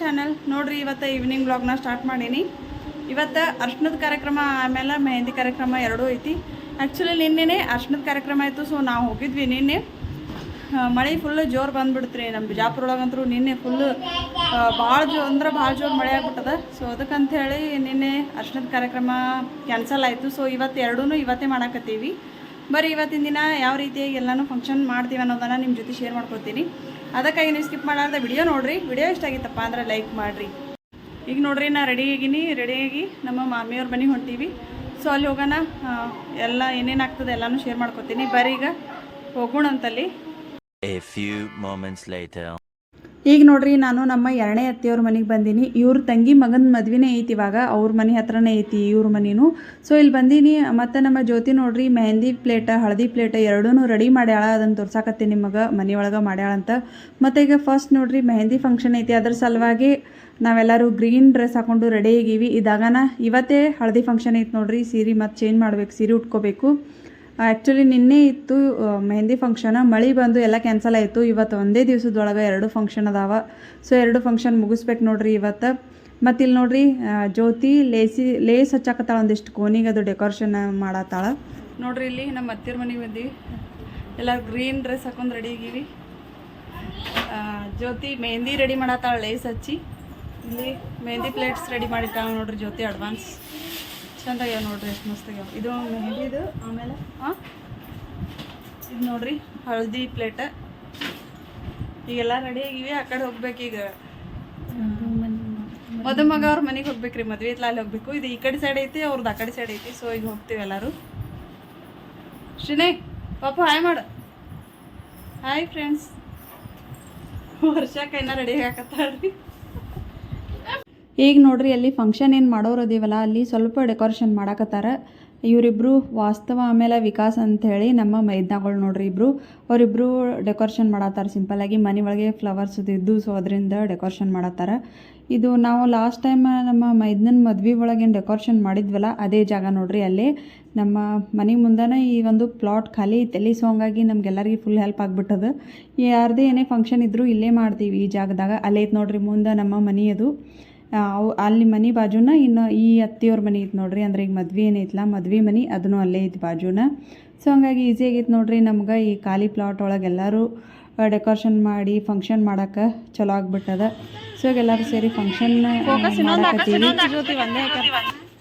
Channel ನೋಡ್ರಿ, ಇವತ್ತು evening ಬ್ಲಾಗ್ನ start ಮಾಡೀನಿ. ಇವತ್ತು ಅರ್ಶನದ ಕಾರ್ಯಕ್ರಮ, ಆಮೇಲೆ ಮೆಹಂದಿ ಕಾರ್ಯಕ್ರಮ ಎರಡೂ ಐತಿ. ಆ್ಯಕ್ಚುಲಿ ನಿನ್ನೆ ಅರ್ಶನದ ಕಾರ್ಯಕ್ರಮ ಆಯಿತು ಸೊ ನಾವು ಹೋಗಿದ್ವಿ ನಿನ್ನೆ. ಮಳೆ ಫುಲ್ ಜೋರು ಬಂದ್ಬಿಡ್ತ್ರಿ ನಮ್ಮ ಬಿಜಾಪುರ ಒಳಗಂತೂ ನಿನ್ನೆ ಫುಲ್ ಭಾಳ ಜೋ, ಅಂದ್ರೆ ಭಾಳ ಜೋರು ಮಳೆ ಆಗ್ಬಿಟ್ಟದ. ಸೊ ಅದಕ್ಕಂತ ಹೇಳಿ ನಿನ್ನೆ ಅರ್ಶನದ ಕಾರ್ಯಕ್ರಮ ಕ್ಯಾನ್ಸಲ್ ಆಯಿತು. ಸೊ ಇವತ್ತು ಎರಡೂ ಇವತ್ತೇ ಮಾಡಾಕತ್ತೀವಿ. ಬರೀ ಇವತ್ತಿನ ದಿನ ಯಾವ ರೀತಿಯಾಗಿ ಎಲ್ಲನೂ ಫಂಕ್ಷನ್ ಮಾಡ್ತೀವಿ ಅನ್ನೋದನ್ನು ನಿಮ್ಮ ಜೊತೆ ಶೇರ್ ಮಾಡ್ಕೊತೀನಿ. ಅದಕ್ಕಾಗಿ ನೀವು ಸ್ಕಿಪ್ ಮಾಡಾರ್ದ ವಿಡಿಯೋ ನೋಡಿರಿ. ವಿಡಿಯೋ ಇಷ್ಟ ಆಗಿತ್ತಪ್ಪ ಅಂದ್ರೆ ಲೈಕ್ ಮಾಡಿರಿ. ಈಗ ನೋಡ್ರಿ, ನಾ ರೆಡಿ ಆಗಿನಿ. ರೆಡಿಯಾಗಿ ನಮ್ಮ ಮಾಮಿಯವ್ರ ಮನೆಗೆ ಹೊಂಟೀವಿ. ಸೊ ಅಲ್ಲಿ ಹೋಗೋಣ. ಎಲ್ಲ ಏನೇನು ಆಗ್ತದೆ ಎಲ್ಲನೂ ಶೇರ್ ಮಾಡ್ಕೊತೀನಿ. ಬರೀ ಈಗ ಹೋಗೋಣ ಅಂತಲ್ಲಿ. ಈಗ ನೋಡ್ರಿ, ನಾನು ನಮ್ಮ ಎರಡನೇ ಅತ್ತೆಯವ್ರ ಮನೆಗೆ ಬಂದೀನಿ. ಇವ್ರ ತಂಗಿ ಮಗನ ಮದ್ವೆನೇ ಐತಿ ಇವಾಗ, ಅವ್ರ ಮನೆ ಹತ್ರನೇ ಐತಿ ಇವ್ರ ಮನೆನೂ. ಸೊ ಇಲ್ಲಿ ಬಂದೀನಿ. ಮತ್ತು ನಮ್ಮ ಜ್ಯೋತಿ ನೋಡ್ರಿ, ಮೆಹಂದಿ ಪ್ಲೇಟ ಹಳದಿ ಪ್ಲೇಟ ಎರಡೂ ರೆಡಿ ಮಾಡ್ಯಾಳ ಅದನ್ನು ತೋರ್ಸಾಕತ್ತೀನಿ ನಿಮಗೆ ಮನೆಯೊಳಗೆ ಮಾಡ್ಯಾಳ ಅಂತ. ಮತ್ತು ಈಗ ಫಸ್ಟ್ ನೋಡ್ರಿ, ಮೆಹಂದಿ ಫಂಕ್ಷನ್ ಐತಿ. ಅದ್ರ ಸಲುವಾಗಿ ನಾವೆಲ್ಲರೂ ಗ್ರೀನ್ ಡ್ರೆಸ್ ಹಾಕೊಂಡು ರೆಡಿ ಆಗೀವಿ. ಇದಾಗನ ಇವತ್ತೇ ಹಳದಿ ಫಂಕ್ಷನ್ ಐತಿ ನೋಡ್ರಿ, ಸೀರೆ ಮತ್ತು ಚೇಂಜ್ ಮಾಡ್ಬೇಕು, ಸೀರೆ ಉಟ್ಕೋಬೇಕು. ಆ್ಯಕ್ಚುಲಿ ನಿನ್ನೆ ಇತ್ತು ಮೆಹಂದಿ ಫಂಕ್ಷನ್ ಮಳೆ ಬಂದು ಎಲ್ಲ ಕ್ಯಾನ್ಸಲ್ ಆಯಿತು. ಇವತ್ತು ಒಂದೇ ದಿವಸದೊಳಗೆ ಎರಡು ಫಂಕ್ಷನ್ ಅದಾವ. ಸೊ ಎರಡು ಫಂಕ್ಷನ್ ಮುಗಿಸ್ಬೇಕು ನೋಡ್ರಿ ಇವತ್ತು. ಮತ್ತು ಇಲ್ಲಿ ನೋಡ್ರಿ ಜ್ಯೋತಿ ಲೇಸಿ, ಲೇಸ್ ಹಚ್ಚಾಕತ್ತಾಳ ಒಂದಿಷ್ಟು ಕೋನಿಗೆ ಅದು ಡೆಕೋರೇಷನ್ ಮಾಡತ್ತಾಳ. ನೋಡ್ರಿ ಇಲ್ಲಿ ನಮ್ಮ ಅತ್ತಿರ ಮನೆಗೆ ಬಂದೀವಿ. ಎಲ್ಲ ಗ್ರೀನ್ ಡ್ರೆಸ್ ಹಾಕೊಂಡು ರೆಡಿ ಆಗಿವಿ ಜ್ಯೋತಿ ಮೆಹಂದಿ ರೆಡಿ ಮಾಡತ್ತಾಳ, ಲೇಸ್ ಹಚ್ಚಿ. ಇಲ್ಲಿ ಮೆಹಂದಿ ಪ್ಲೇಟ್ಸ್ ರೆಡಿ ಮಾಡಿರ್ತಾಳೆ ನೋಡ್ರಿ ಜ್ಯೋತಿ ಅಡ್ವಾನ್ಸ್ ಚಂದ ನೋಡ್ರಿ ಎಷ್ಟು ಮಸ್ತ್ ಇದು ಮೆಹಂದಿದು ಆಮೇಲೆ? ಹಾಂ ಇದು ನೋಡ್ರಿ ಹಳದಿ ಪ್ಲೇಟ್ ಈಗೆಲ್ಲ ರೆಡಿ ಆಗಿವಿ ಆ ಕಡೆ ಹೋಗ್ಬೇಕು ಈಗ. ಮದುಮಗ ಅವ್ರ ಮನೆಗೆ ಹೋಗ್ಬೇಕ್ರಿ ಮದ್ವೆ ಇತ್ಲ ಅಲ್ಲಿ ಹೋಗ್ಬೇಕು. ಇದು ಈ ಕಡೆ ಸೈಡ್ ಐತಿ ಅವ್ರದ್ದು ಆ ಕಡೆ ಸೈಡ್ ಐತಿ ಸೊ ಈಗ ಹೋಗ್ತೀವಿ ಎಲ್ಲರೂ. ಶ್ರೀನೇ ಪಾಪ ಹಾಯ್ ಮಾಡು. ಹಾಯ್ ಫ್ರೆಂಡ್ಸ್ ವರ್ಷಕ್ಕೆ ಇನ್ನ ರೆಡಿ ಹಾಕತ್ತಾಳ್ರಿ ಈಗ ನೋಡ್ರಿ ಅಲ್ಲಿ ಫಂಕ್ಷನ್ ಏನು ಮಾಡೋರು ಅದೀವಲ್ಲ ಅಲ್ಲಿ ಸ್ವಲ್ಪ ಡೆಕೋರೇಷನ್ ಮಾಡಾಕತ್ತಾರ. ಇವರಿಬ್ಬರು ವಾಸ್ತವ ಆಮೇಲೆ ವಿಕಾಸ್ ಹೇಳಿ ನಮ್ಮ ಮೈದ್ನಾಗಳು ನೋಡ್ರಿ ಇಬ್ರು. ಅವರಿಬ್ರು ಡೆಕೋರೇಷನ್ ಮಾಡತ್ತಾರ ಸಿಂಪಲಾಗಿ ಮನೆ ಒಳಗೆ ಫ್ಲವರ್ಸ್ ಇದ್ದು ಸೊ ಅದರಿಂದ ಡೆಕೋರೇಷನ್ ಮಾಡತ್ತಾರ. ಇದು ನಾವು ಲಾಸ್ಟ್ ಟೈಮ್ ನಮ್ಮ ಮೈದ್ನನ ಮದ್ವೆ ಒಳಗೇನು ಡೆಕೋರೇಷನ್ ಮಾಡಿದ್ವಲ್ಲ ಅದೇ ಜಾಗ ನೋಡ್ರಿ ಅಲ್ಲಿ. ನಮ್ಮ ಮನೆ ಮುಂದೆನೇ ಈ ಒಂದು ಪ್ಲಾಟ್ ಖಾಲಿ ಐತೆ ಸೊ ಹಂಗಾಗಿ ನಮ್ಗೆಲ್ಲರಿಗೆ ಫುಲ್ ಹೆಲ್ಪ್ ಆಗಿಬಿಟ್ಟದ. ಯಾರದೇ ಏನೇ ಫಂಕ್ಷನ್ ಇದ್ದರೂ ಇಲ್ಲೇ ಮಾಡ್ತೀವಿ ಈ ಜಾಗದಾಗ. ಅಲ್ಲೇ ಐತೆ ನೋಡ್ರಿ ಮುಂದೆ ನಮ್ಮ ಮನೆ ಅದು ಆ, ಅವು ಅಲ್ಲಿ ಮನೆ ಬಾಜುನ ಇನ್ನು ಈ ಅತ್ತಿಯವ್ರ ಮನೆ ಇತ್ತು ನೋಡ್ರಿ ಅಂದ್ರೆ ಈಗ ಮದ್ವೆ ಏನೈತಲ್ಲ ಮದ್ವೆ ಮನೆ ಅದನ್ನು ಅಲ್ಲೇ ಇತ್ತು ಬಾಜುನ. ಸೊ ಹಂಗಾಗಿ ಈಸಿ ಆಗೈತೆ ನೋಡ್ರಿ ನಮ್ಗೆ ಈ ಖಾಲಿ ಪ್ಲಾಟ್ ಒಳಗೆ ಎಲ್ಲರೂ ಡೆಕೋರೇಷನ್ ಮಾಡಿ ಫಂಕ್ಷನ್ ಮಾಡಕ್ಕೆ ಚಲೋ ಆಗ್ಬಿಟ್ಟದ. ಸೊ ಈಗ ಎಲ್ಲರೂ ಸೇರಿ ಫಂಕ್ಷನ್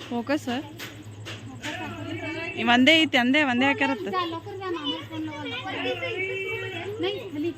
ಫೋಕಸ್ ಒಂದೇ ಐತಿ ಅಂದೇ ಒಂದೇ ಹಾಕ್ಯಾರತ್ತ. नहीं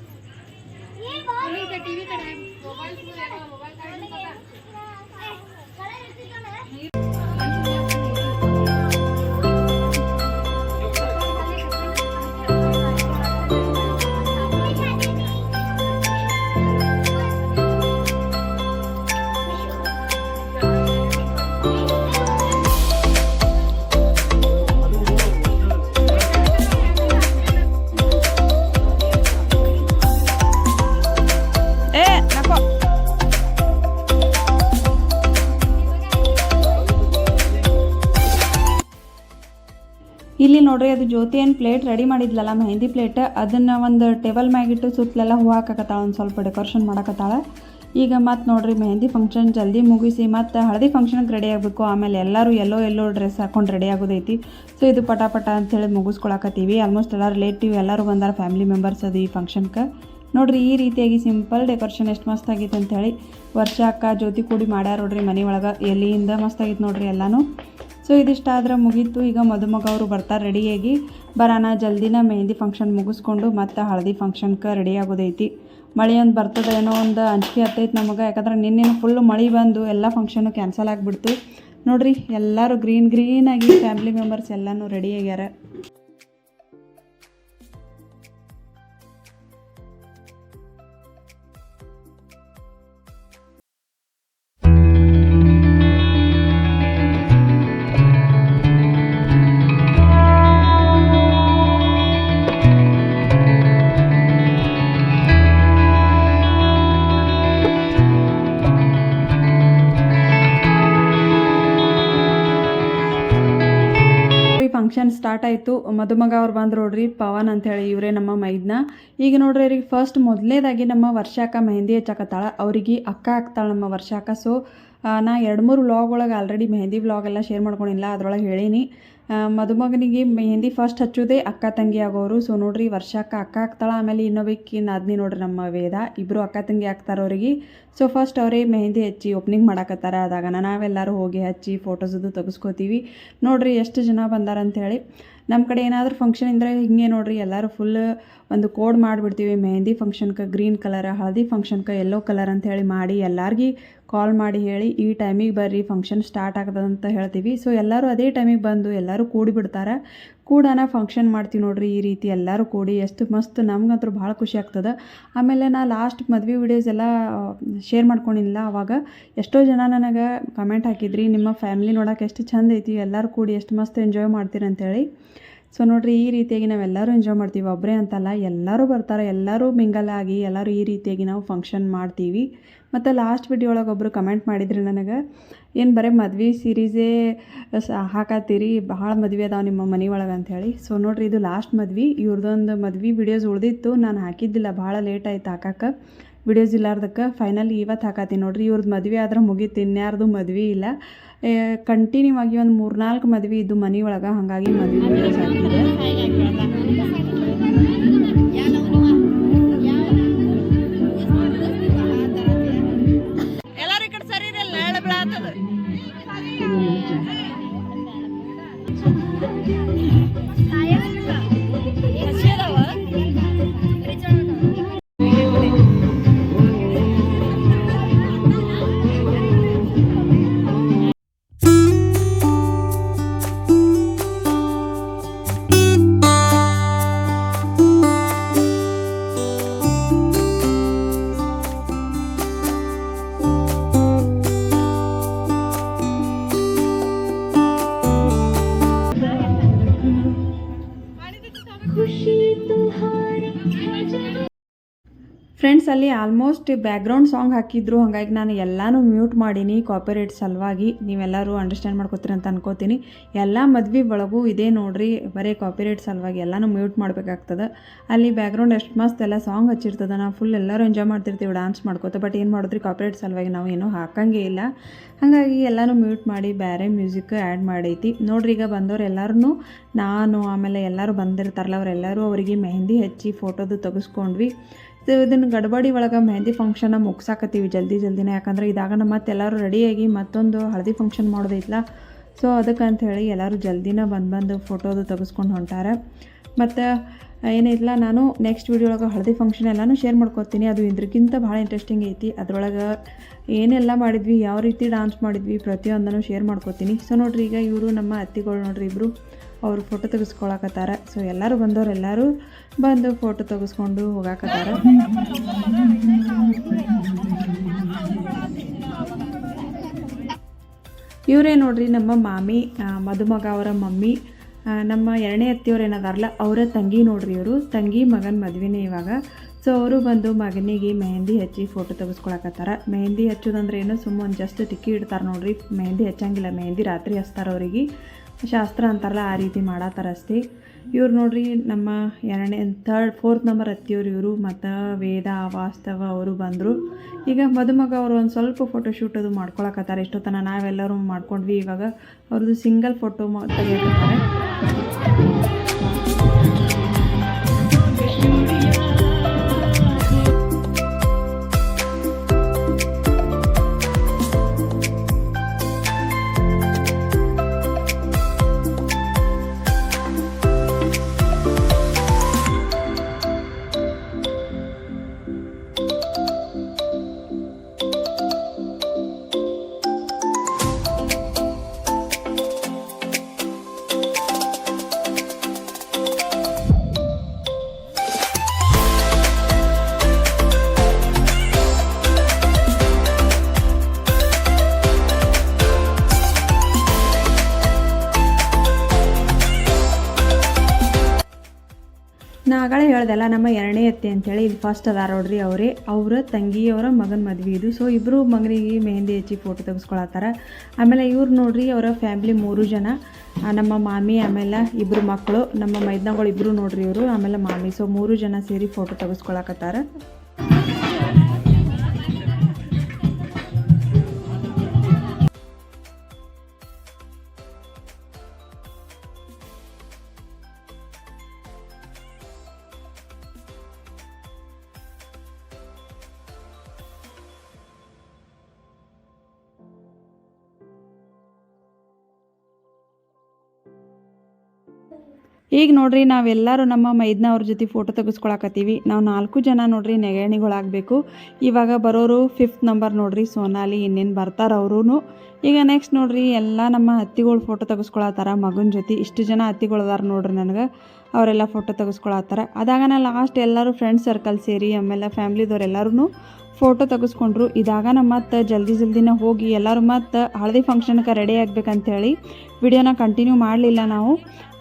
ಇಲ್ಲಿ ನೋಡ್ರಿ, ಅದು ಜ್ಯೋತಿ ಏನು ಪ್ಲೇಟ್ ರೆಡಿ ಮಾಡಿದ್ಲಲ್ಲ, ಮೆಹಂದಿ ಪ್ಲೇಟ್ ಅದನ್ನ ಒಂದು ಟೇಬಲ್ ಮ್ಯಾಗಿಟ್ಟು ಸುತ್ತಲೆಲ್ಲ ಹೂ ಹಾಕಕತ್ತಾಳ, ಒಂದು ಸ್ವಲ್ಪ ಡೆಕೋರೇಷನ್ ಮಾಡಕತ್ತಾಳ. ಈಗ ಮತ್ತೆ ನೋಡ್ರಿ, ಮೆಹಂದಿ ಫಂಕ್ಷನ್ ಜಲ್ದಿ ಮುಗಿಸಿ ಮತ್ತೆ ಹಳದಿ ಫಂಕ್ಷನ್ಗೆ ರೆಡಿ ಆಗಬೇಕು. ಆಮೇಲೆ ಎಲ್ಲರೂ ಎಲ್ಲೋ ಎಲ್ಲೋ ಡ್ರೆಸ್ ಹಾಕೊಂಡು ರೆಡಿ ಆಗೋದೈತಿ. ಸೊ ಇದು ಪಟ ಪಟ ಹೇಳಿ ಮುಗಿಸ್ಕೊಳಕತ್ತೀವಿ. ಆಲ್ಮೋಸ್ಟ್ ಎಲ್ಲ ರಿಲೇಟಿವ್ ಎಲ್ಲರೂ ಬಂದಾರ ಫ್ಯಾಮಿಲಿ ಮೆಂಬರ್ಸ್ ಅದು ಈ ಫಂಕ್ಷನ್ಗೆ ನೋಡ್ರಿ, ಈ ರೀತಿಯಾಗಿ ಸಿಂಪಲ್ ಡೆಕೋರೇಷನ್ ಎಷ್ಟು ಮಸ್ತ್ ಆಗಿತ್ತು ಅಂತೇಳಿ. ವರ್ಷ ಅಕ್ಕ ಜ್ಯೋತಿ ಕೂಡಿ ಮಾಡ್ಯಾರ ನೋಡ್ರಿ ಮನೆ ಒಳಗೆ. ಎಲ್ಲಿಯಿಂದ ಮಸ್ತ್ ಆಗಿತ್ತು ನೋಡ್ರಿ ಎಲ್ಲನೂ. ಸೊ ಇದಿಷ್ಟ ಆದ್ರೆ ಮುಗೀತು. ಈಗ ಮದುಮಗ ಅವರು ಬರ್ತಾರೆ ರೆಡಿಯಾಗಿ ಬರೋಣ ಜಲ್ದಿನ ಮೆಹಂದಿ ಫಂಕ್ಷನ್ ಮುಗಿಸ್ಕೊಂಡು ಮತ್ತೆ ಹಳದಿ ಫಂಕ್ಷನ್ಗೆ ರೆಡಿ ಆಗೋದೈತಿ. ಮಳೆ ಒಂದು ಬರ್ತದೆ ಏನೋ ಒಂದು ಅಂಜಿಕೆ ಹತ್ತೈತೆ ನಮಗೆ. ಯಾಕಂದ್ರೆ ನಿನ್ನೆ ಫುಲ್ ಮಳೆ ಬಂದು ಎಲ್ಲ ಫಂಕ್ಷನು ಕ್ಯಾನ್ಸಲ್ ಆಗಿಬಿಡ್ತು. ನೋಡ್ರಿ, ಎಲ್ಲರೂ ಗ್ರೀನ್ ಗ್ರೀನಾಗಿ ಫ್ಯಾಮಿಲಿ ಮೆಂಬರ್ಸ್ ಎಲ್ಲನೂ ರೆಡಿ ಆಗ್ಯಾರ. ಸ್ಟಾರ್ಟ್ ಆಯಿತು. ಮದುಮಗ ಅವ್ರು ಬಂದು ನೋಡ್ರಿ, ಪವನ್ ಅಂಥೇಳಿ ಇವರೇ ನಮ್ಮ ಮೈದ್ನ. ಈಗ ನೋಡ್ರಿ ಅವ್ರಿಗೆ ಫಸ್ಟ್ ಮೊದಲನೇದಾಗಿ ನಮ್ಮ ವರ್ಷಾಕ ಮೆಹಂದಿ ಹಚ್ಚಾಕತ್ತಾಳ. ಅವ್ರಿಗೆ ಅಕ್ಕ ಹಾಕ್ತಾಳೆ ನಮ್ಮ ವರ್ಷಾಕ. ಸೊ ನಾ ಎರಡು ಮೂರು ವ್ಲಾಗ್ ಒಳಗೆ ಆಲ್ರೆಡಿ ಮೆಹಂದಿ ವ್ಲಾಗ್ ಎಲ್ಲ ಶೇರ್ ಮಾಡ್ಕೊಂಡಿಲ್ಲ ಅದರೊಳಗೆ ಹೇಳೀನಿ. ಮದುಮಗನಿಗೆ ಮೆಹಂದಿ ಫಸ್ಟ್ ಹಚ್ಚೋದೇ ಅಕ್ಕ ತಂಗಿ ಆಗೋರು. ಸೊ ನೋಡ್ರಿ ವರ್ಷಕ್ಕೆ ಅಕ್ಕ ಆಗ್ತಾಳ. ಆಮೇಲೆ ಇನ್ನೊಬ್ಬಕಿ ನಾದ್ನಿ ನೋಡ್ರಿ ನಮ್ಮ ವೇದ. ಇಬ್ಬರು ಅಕ್ಕ ತಂಗಿ ಆಗ್ತಾರೆ ಅವ್ರಿಗೆ. ಸೊ ಫಸ್ಟ್ ಅವರೇ ಮೆಹಂದಿ ಹಚ್ಚಿ ಓಪನಿಂಗ್ ಮಾಡಕತ್ತಾರ. ಆದಾಗ ನಾವೆಲ್ಲರೂ ಹೋಗಿ ಹಚ್ಚಿ ಫೋಟೋಸದು ತೆಗೆಸ್ಕೋತೀವಿ. ನೋಡ್ರಿ, ಎಷ್ಟು ಜನ ಬಂದಾರ ಅಂತೇಳಿ ನಮ್ಮ ಕಡೆ ಏನಾದರೂ ಫಂಕ್ಷನ್ ಇದ್ರೆ ಹಿಂಗೆ ನೋಡ್ರಿ, ಎಲ್ಲರೂ ಫುಲ್ ಒಂದು ಕೋಡ್ ಮಾಡಿಬಿಡ್ತೀವಿ. ಮೆಹಂದಿ ಫಂಕ್ಷನ್ಗೆ ಗ್ರೀನ್ ಕಲರ್ ಹಳದಿ ಫಂಕ್ಷನ್ಗೆ ಯೆಲ್ಲೋ ಕಲರ್ ಅಂತ ಹೇಳಿ ಮಾಡಿ ಎಲ್ಲಾರ್ಗಿ ಕಾಲ್ ಮಾಡಿ ಹೇಳಿ, ಈ ಟೈಮಿಗೆ ಬರ್ರಿ ಫಂಕ್ಷನ್ ಸ್ಟಾರ್ಟ್ ಆಗ್ತದೆ ಅಂತ ಹೇಳ್ತೀವಿ. ಸೊ ಎಲ್ಲರೂ ಅದೇ ಟೈಮಿಗೆ ಬಂದು ಎಲ್ಲರೂ ಕೂಡಿ ಬಿಡ್ತಾರೆ. ಕೂಡನ ಫಂಕ್ಷನ್ ಮಾಡ್ತೀವಿ ನೋಡ್ರಿ, ಈ ರೀತಿ ಎಲ್ಲರೂ ಕೂಡಿ ಎಷ್ಟು ಮಸ್ತ್ ನಮ್ಗಂತೂ ಭಾಳ ಖುಷಿ ಆಗ್ತದೆ. ಆಮೇಲೆ ನಾ ಲಾಸ್ಟ್ ಮದುವೆ ವಿಡಿಯೋಸ್ ಎಲ್ಲ ಶೇರ್ ಮಾಡ್ಕೊಂಡಿಲ್ಲ ಆವಾಗ ಎಷ್ಟೋ ಜನ ನನಗೆ ಕಮೆಂಟ್ ಹಾಕಿದ್ರಿ, ನಿಮ್ಮ ಫ್ಯಾಮಿಲಿ ನೋಡೋಕೆ ಎಷ್ಟು ಚಂದ ಐತಿ, ಎಲ್ಲರೂ ಕೂಡಿ ಎಷ್ಟು ಮಸ್ತ್ ಎಂಜಾಯ್ ಮಾಡ್ತೀರಿ ಅಂತೇಳಿ ಸೊ ನೋಡ್ರಿ, ಈ ರೀತಿಯಾಗಿ ನಾವೆಲ್ಲರೂ ಎಂಜಾಯ್ ಮಾಡ್ತೀವಿ. ಒಬ್ಬರೇ ಅಂತಲ್ಲ, ಎಲ್ಲರೂ ಬರ್ತಾರೆ, ಎಲ್ಲರೂ ಮಿಂಗಲ್ ಆಗಿ, ಎಲ್ಲರೂ ಈ ರೀತಿಯಾಗಿ ನಾವು ಫಂಕ್ಷನ್ ಮಾಡ್ತೀವಿ. ಮತ್ತು ಲಾಸ್ಟ್ ವಿಡಿಯೋ ಒಳಗೆ ಒಬ್ಬರು ಕಮೆಂಟ್ ಮಾಡಿದ್ರಿ ನನಗೆ, ಏನು ಬರೀ ಮದ್ವೆ ಸೀರೀಸೇ ಹಾಕತ್ತೀರಿ? ಭಾಳ ಮದುವೆ ಅದಾವೆ ನಿಮ್ಮ ಮನೆ ಒಳಗೆ ಅಂಥೇಳಿ ಸೊ ನೋಡ್ರಿ, ಇದು ಲಾಸ್ಟ್ ಮದ್ವೆ. ಇವ್ರದ್ದೊಂದು ಮದ್ವೆ ವಿಡಿಯೋಸ್ ಉಳಿದಿತ್ತು. ನಾನು ಹಾಕಿದ್ದಿಲ್ಲ, ಭಾಳ ಲೇಟ್ ಆಯ್ತು ಹಾಕಕ್ಕೆ ವಿಡಿಯೋಸ್ ಇಲ್ಲಾರ್ದಕ್ಕೆ ಫೈನಲ್ ಇವತ್ತು ಹಾಕತ್ತೀನಿ ನೋಡ್ರಿ. ಇವ್ರದ್ದು ಮದುವೆ ಆದ್ರೆ ಮುಗೀತು ಇನ್ಯಾರ್ದು ಮದುವೆ ಇಲ್ಲ. ಕಂಟಿನ್ಯೂ ಆಗಿ ಒಂದು ಮೂರ್ನಾಲ್ಕು ಮದುವೆ ಇದ್ದು ಮನೆ ಒಳಗೆ ಹಾಗಾಗಿ ಮದ್ವೆ ಅಲ್ಲಿ ಆಲ್ಮೋಸ್ಟ್ ಬ್ಯಾಕ್ಗ್ರೌಂಡ್ ಸಾಂಗ್ ಹಾಕಿದ್ರು. ಹಾಗಾಗಿ ನಾನು ಎಲ್ಲಾನು ಮ್ಯೂಟ್ ಮಾಡೀನಿ ಕಾಪಿರೈಟ್ ಸಲುವಾಗಿ. ನೀವೆಲ್ಲರೂ ಅಂಡರ್ಸ್ಟ್ಯಾಂಡ್ ಮಾಡ್ಕೋತೀರಿ ಅಂತ ಅನ್ಕೋತೀನಿ. ಎಲ್ಲ ಮದ್ವೆ ಒಳಗೂ ಇದೇ ನೋಡ್ರಿ, ಬರೀ ಕಾಪಿರೈಟ್ ಸಲುವಾಗಿ ಎಲ್ಲಾನು ಮ್ಯೂಟ್ ಮಾಡಬೇಕಾಗ್ತದೆ. ಅಲ್ಲಿ ಬ್ಯಾಕ್ಗ್ರೌಂಡ್ ಎಷ್ಟು ಮಸ್ತ್ ಎಲ್ಲ ಸಾಂಗ್ ಹಚ್ಚಿರ್ತದೆ. ನಾವು ಫುಲ್ ಎಲ್ಲರೂ ಎಂಜಾಯ್ ಮಾಡ್ತಿರ್ತೀವಿ ಡಾನ್ಸ್ ಮಾಡ್ಕೋತ. ಬಟ್ ಏನು ಮಾಡಿದ್ರಿ ಕಾಪಿರೇಟ್ ಸಲುವಾಗಿ ನಾವು ಏನೂ ಹಾಕಂಗೇ ಇಲ್ಲ. ಹಾಗಾಗಿ ಎಲ್ಲಾನು ಮ್ಯೂಟ್ ಮಾಡಿ ಬೇರೆ ಮ್ಯೂಸಿಕ್ ಆ್ಯಡ್ ಮಾಡೈತಿ. ನೋಡ್ರಿ, ಈಗ ಬಂದವ್ರು ಎಲ್ಲರೂ ನಾನು, ಆಮೇಲೆ ಎಲ್ಲರೂ ಬಂದಿರ್ತಾರಲ್ಲ, ಅವರೆಲ್ಲರೂ ಅವರಿಗೆ ಮೆಹಂದಿ ಹಚ್ಚಿ ಫೋಟೋದು ತೆಗೆಸ್ಕೊಂಡ್ವಿ. ಸೊ ಇದನ್ನು ಗಡ್ಬಡಿ ಒಳಗೆ ಮೆಹಂದಿ ಫಂಕ್ಷನ್ನ ಮುಗ್ಸಾಕತ್ತೀವಿ ಜಲ್ದಿ ಜಲ್ದಿನೇ. ಯಾಕಂದ್ರೆ ಇದಾಗ ನಮ್ಮ ಮತ್ತೆಲ್ಲರೂ ರೆಡಿಯಾಗಿ ಮತ್ತೊಂದು ಹಳದಿ ಫಂಕ್ಷನ್ ಮಾಡೋದೈತ್ಲ ಸೊ ಅದಕ್ಕೆ ಅಂತ ಹೇಳಿ ಎಲ್ಲರೂ ಜಲ್ದಿನ ಬಂದು ಬಂದು ಫೋಟೋದು ತೆಗೆಸ್ಕೊಂಡು ಹೊಂಟಾರೆ. ಮತ್ತು ಏನೈತಲ್ಲ ನಾನು ನೆಕ್ಸ್ಟ್ ವೀಡಿಯೋ ಒಳಗೆ ಹಳದಿ ಫಂಕ್ಷನ್ ಎಲ್ಲನೂ ಶೇರ್ ಮಾಡ್ಕೊತೀನಿ. ಅದು ಇದ್ರಕ್ಕಿಂತ ಭಾಳ ಇಂಟ್ರೆಸ್ಟಿಂಗ್ ಐತಿ. ಅದರೊಳಗೆ ಏನೆಲ್ಲ ಮಾಡಿದ್ವಿ, ಯಾವ ರೀತಿ ಡಾನ್ಸ್ ಮಾಡಿದ್ವಿ ಪ್ರತಿಯೊಂದನ್ನು ಶೇರ್ ಮಾಡ್ಕೊತೀನಿ. ಸೊ ನೋಡ್ರಿ, ಈಗ ಇವರು ನಮ್ಮ ಅತ್ತಿಗಳು ನೋಡ್ರಿ ಇಬ್ಬರು ಅವರು ಫೋಟೋ ತೆಗೆಸ್ಕೊಳಕತ್ತಾರ. ಸೊ ಎಲ್ಲರೂ ಬಂದವರೆಲ್ಲರೂ ಬಂದು ಫೋಟೋ ತೆಗೆಸ್ಕೊಂಡು ಹೋಗಾಕತ್ತಾರ. ಇವರೇ ನೋಡ್ರಿ ನಮ್ಮ ಮಾಮಿ ಮದುಮಗ ಅವರ ಮಮ್ಮಿ ನಮ್ಮ ಎರಡನೇ ಅತ್ತಿಯವ್ರು ಏನದಾರಲ್ಲ ಅವರ ತಂಗಿ ನೋಡ್ರಿ ಇವರು. ತಂಗಿ, ಮಗನ ಮದುವೆನೇ ಇವಾಗ. ಸೊ ಅವರು ಬಂದು ಮಗನಿಗೆ ಮೆಹಂದಿ ಹಚ್ಚಿ ಫೋಟೋ ತೆಗೆಸ್ಕೊಳಕತ್ತಾರ. ಮೆಹಂದಿ ಹಚ್ಚೋದಂದ್ರೆ ಏನು ಸುಮ್ಮನೆ ಜಸ್ಟ್ ಟಿಕ್ಕಿ ಇಡ್ತಾರೆ ನೋಡ್ರಿ. ಮೆಹಂದಿ ಹಚ್ಚಂಗಿಲ್ಲ. ಮೆಹಂದಿ ರಾತ್ರಿ ಹಚ್ತಾರೆ ಅವರಿಗೆ. ಶಾಸ್ತ್ರ ಅಂತಾರಲ್ಲ, ಆ ರೀತಿ ಮಾಡತ್ತಾರ ಅಷ್ಟೇ. ಇವ್ರು ನೋಡ್ರಿ, ನಮ್ಮ ಎರಡನೇ ಥರ್ಡ್ ಫೋರ್ತ್ ನಂಬರ್ ಅತ್ತಿಯವ್ರು ಇವರು ಮತ್ತು ವೇದ, ವಾಸ್ತವ ಅವರು ಬಂದರು. ಈಗ ಮದುಮಗ ಅವರು ಒಂದು ಸ್ವಲ್ಪ ಫೋಟೋ ಶೂಟ್ ಅದು ಮಾಡ್ಕೊಳಕತ್ತಾರೆ. ಎಷ್ಟೊತ್ತನ ನಾವೆಲ್ಲರೂ ಮಾಡ್ಕೊಂಡ್ವಿ. ಇವಾಗ ಅವ್ರದ್ದು ಸಿಂಗಲ್ ಫೋಟೋ ತೆಗಿಯಕತ್ತಾರೆ. ಹೇಳ್ದಲ್ಲ ನಮ್ಮ ಎರಡನೇ ಅತ್ತೆ ಅಂತೇಳಿ ಇಲ್ಲಿ ಫಸ್ಟ್ ಅದಾರ ನೋಡ್ರಿ ಅವರೇ. ಅವರ ತಂಗಿಯವರ ಮಗನ ಮದುವೆ ಇದು. ಸೊ ಇಬ್ಬರು ಮಗನಿಗೆ ಮೆಹಂದಿ ಹಚ್ಚಿ ಫೋಟೋ ತೆಗೆಸ್ಕೊಳತ್ತಾರ. ಆಮೇಲೆ ಇವ್ರು ನೋಡ್ರಿ ಅವರ ಫ್ಯಾಮ್ಲಿ ಮೂರು ಜನ. ನಮ್ಮ ಮಾಮಿ, ಆಮೇಲೆ ಇಬ್ಬರು ಮಕ್ಕಳು ನಮ್ಮ ಮೈದ್ನಗಳು ಇಬ್ಬರು ನೋಡ್ರಿ ಇವರು. ಆಮೇಲೆ ಮಾಮಿ. ಸೊ ಮೂರು ಜನ ಸೇರಿ ಫೋಟೋ ತೆಗೆಸ್ಕೊಳಕತ್ತಾರ. ಈಗ ನೋಡ್ರಿ, ನಾವೆಲ್ಲರೂ ನಮ್ಮ ಮೈದ್ನ ಅವ್ರ ಜೊತೆ ಫೋಟೋ ತೆಗೆಸ್ಕೊಳಕತ್ತೀವಿ. ನಾವು ನಾಲ್ಕು ಜನ ನೋಡ್ರಿ, ನೆಗಣಿಗಳಾಗಬೇಕು. ಇವಾಗ ಬರೋರು ಫಿಫ್ತ್ ನಂಬರ್ ನೋಡ್ರಿ, ಸೋನಾಲಿ, ಇನ್ನೇನು ಬರ್ತಾರ ಅವರೂ ಈಗ ನೆಕ್ಸ್ಟ್ ನೋಡ್ರಿ, ಎಲ್ಲ ನಮ್ಮ ಹತ್ತಿಗಳು ಫೋಟೋ ತೆಗೆಸ್ಕೊಳತ್ತಾರ, ಮಗನ ಜೊತೆ. ಇಷ್ಟು ಜನ ಹತ್ತಿಗಳದಾರ ನೋಡ್ರಿ ನನಗೆ. ಅವರೆಲ್ಲ ಫೋಟೋ ತೆಗೆಸ್ಕೊಳತ್ತಾರ. ಅದಾಗ ನಾ ಲಾಸ್ಟ್ ಎಲ್ಲರೂ ಫ್ರೆಂಡ್ಸ್ ಸರ್ಕಲ್ ಸೇರಿ ಆಮೇಲೆ ಫ್ಯಾಮ್ಲಿದವ್ರು ಎಲ್ಲರೂ ಫೋಟೋ ತೆಗೆಸ್ಕೊಂಡ್ರು. ಇದಾಗ ನಮ್ಮ ಮತ್ತೆ ಜಲ್ದಿ ಜಲ್ದಿನ ಹೋಗಿ ಎಲ್ಲರೂ ಮತ್ತೆ ಹಳದಿ ಫಂಕ್ಷನ್ಗೆ ರೆಡಿ ಆಗ್ಬೇಕಂತೇಳಿ ವಿಡಿಯೋನ ಕಂಟಿನ್ಯೂ ಮಾಡಲಿಲ್ಲ ನಾವು.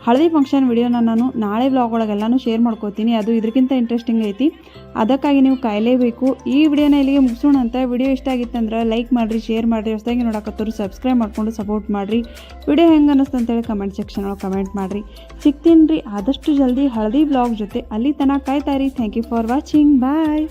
ಹಳದಿ ಫಂಕ್ಷನ್ ವಿಡಿಯೋನ ನಾನು ನಾಳೆ ಬ್ಲಾಗ್ ಒಳಗೆಲ್ಲನೂ ಶೇರ್ ಮಾಡ್ಕೋತೀನಿ. ಅದು ಇದಕ್ಕಿಂತ ಇಂಟ್ರೆಸ್ಟಿಂಗ್ ಐತಿ. ಅದಕ್ಕಾಗಿ ನೀವು ಕಾಯಲೇಬೇಕು. ಈ ವಿಡಿಯೋನ ಇಲ್ಲಿಗೆ ಮುಗಿಸೋಣ ಅಂತ. ವಿಡಿಯೋ ಇಷ್ಟ ಆಗಿತ್ತಂದ್ರೆ ಲೈಕ್ ಮಾಡಿರಿ ಶೇರ್ ಮಾಡಿರಿ. ಹೊಸದಾಗಿ ನೋಡಕತ್ತರು ಸಬ್ಸ್ಕ್ರೈಬ್ ಮಾಡ್ಕೊಂಡು ಸಪೋರ್ಟ್ ಮಾಡಿರಿ. ವಿಡಿಯೋ ಹೆಂಗೆ ಅನ್ನಿಸ್ತು ಅಂತೇಳಿ ಕಮೆಂಟ್ ಸೆಕ್ಷನ್ ಒಳಗೆ ಕಮೆಂಟ್ ಮಾಡಿರಿ. ಸಿಗ್ತೀನಿ ರೀ. ಆದಷ್ಟು ಜಲ್ದಿ ಹಳದಿ ಬ್ಲಾಗ್ ಜೊತೆ ಅಲ್ಲಿ ತನಕ ಕಾಯ್ತಾ ಇರಿ. Thank you for watching bye